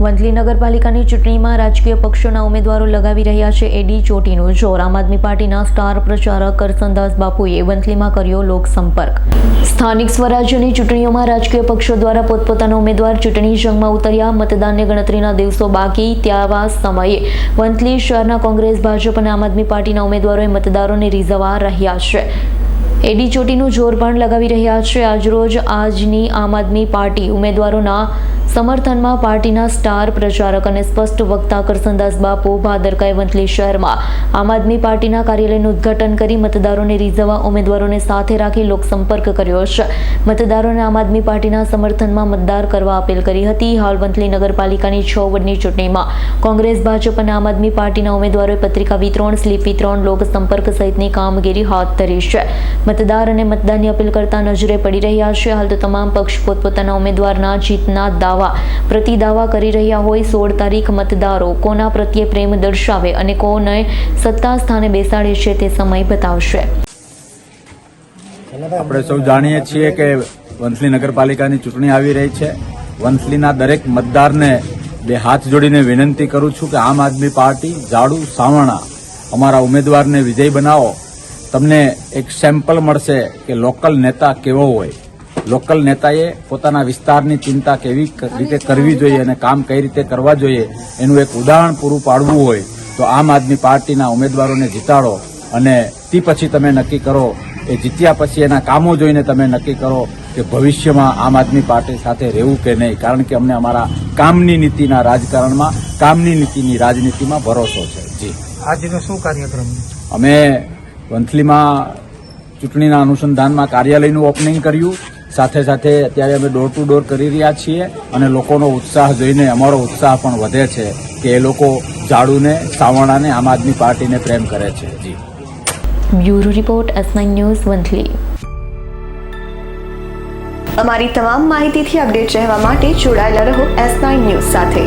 વંથલી નગરપાલિકાની ચૂંટણીમાં રાજકીય પક્ષોના ઉમેદવારો લગાવી રહ્યા છે એડી ચોટીનું જોર. આમ આદમી પાર્ટીના સ્ટાર પ્રચારક કરસનદાસ બાપુએ વંથલીમાં કર્યો લોકસંપર્ક. સ્થાનિક સ્વરાજ્યની ચૂંટણીઓમાં રાજકીય પક્ષો દ્વારા પોતપોતાના ઉમેદવાર ચૂંટણી જંગમાં ઉતર્યા. મતદાનની ગણતરીના દિવસો બાકી ત્યાવા સમયે વંથલી શહેરના કોંગ્રેસ, ભાજપ અને આમ આદમી પાર્ટીના ઉમેદવારોએ મતદારોને રીઝવવા રહ્યા છે. એડી ચોટીનું જોર પણ લગાવી રહ્યા છે. આજરોજ આજની આમ આદમી પાર્ટી ઉમેદવારોના સમર્થનમાં પાર્ટીના સ્ટાર પ્રચારક અને સ્પષ્ટ વક્તા કરસનદાસ બાપુ ભાદરકાએ વંથલી શહેરમાં આમ આદમી પાર્ટીના કાર્યાલયનું ઉદ્ઘાટન કરી મતદારોને રીઝવવા ઉમેદવારોને સાથે રાખી લોકસંપર્ક કર્યો છે. મતદારોને આમ આદમી પાર્ટીના સમર્થનમાં મતદાર કરવા અપીલ કરી હતી. હાલ વંથલી નગરપાલિકાની છ વોર્ડની ચૂંટણીમાં કોંગ્રેસ, ભાજપ અને આમ આદમી પાર્ટીના ઉમેદવારોએ પત્રિકા વિતરણ સ્લીપ વિતરણ લોકસંપર્ક સહિતની કામગીરી હાથ ધરી છે. મતદાર અને મતદાનની અપીલ કરતા નજરે પડી રહ્યા છે. હાલ તો તમામ પક્ષ પોતપોતાના ઉમેદવારના જીતના દાવા પ્રતિ દાવા કરી રહ્યા હોય. સોળ તારીખ મતદારો કોના પ્રત્યે પ્રેમ દર્શાવે અને કોને સત્તા સ્થાને બેસાડે છે તે સમય બતાવશે. આપણે સૌ જાણીએ છીએ કે વંથલી નગરપાલિકાની ચૂંટણી આવી રહી છે. વંથલીના દરેક મતદારને બે હાથ જોડીને વિનંતી કરું છું કે આમ આદમી પાર્ટી, જાડુ સાવણા અમારા ઉમેદવારને વિજય બનાવો. તમને એક સેમ્પલ મળશે કે લોકલ નેતા કેવો હોય. લોકલ નેતાએ પોતાના વિસ્તારની ચિંતા કેવી ક- રીતે કરવી જોઈએ અને કામ કઈ રીતે કરવા જોઈએ એનું એક ઉદાહરણ પૂરું પાડવું હોય તો આમ આદમી પાર્ટીના ઉમેદવારોને જીતાડો અને તે પછી તમે નક્કી કરો એ જીત્યા પછી એના કામો જોઈને તમે નક્કી કરો કે ભવિષ્યમાં આમ આદમી પાર્ટી સાથે રહેવું કે નહીં. કારણ કે અમને અમારા કામની નીતિના રાજકારણમાં કામની નીતિની રાજનીતિમાં ભરોસો છે. જી. આજનો શું કાર્યક્રમ? અમે વંથલીમાં ચૂંટણીના અનુસંધાનમાં કાર્યાલયનું ઓપનિંગ કર્યું. સાથે સાથે અત્યારે અમે ડોર ટુ ડોર કરી રહ્યા છીએ અને લોકોનો ઉત્સાહ જોઈને અમારો ઉત્સાહ પણ વધે છે કે એ લોકો ઝાડુને સાવણાને આમ આદમી પાર્ટીને પ્રેમ કરે છે. જી. Bureau report S nine news Vanthali. અમારી તમામ માહિતીથી અપડેટ રહેવા માટે જોડાયેલા રહો એસ નાઇન ન્યૂઝ સાથે.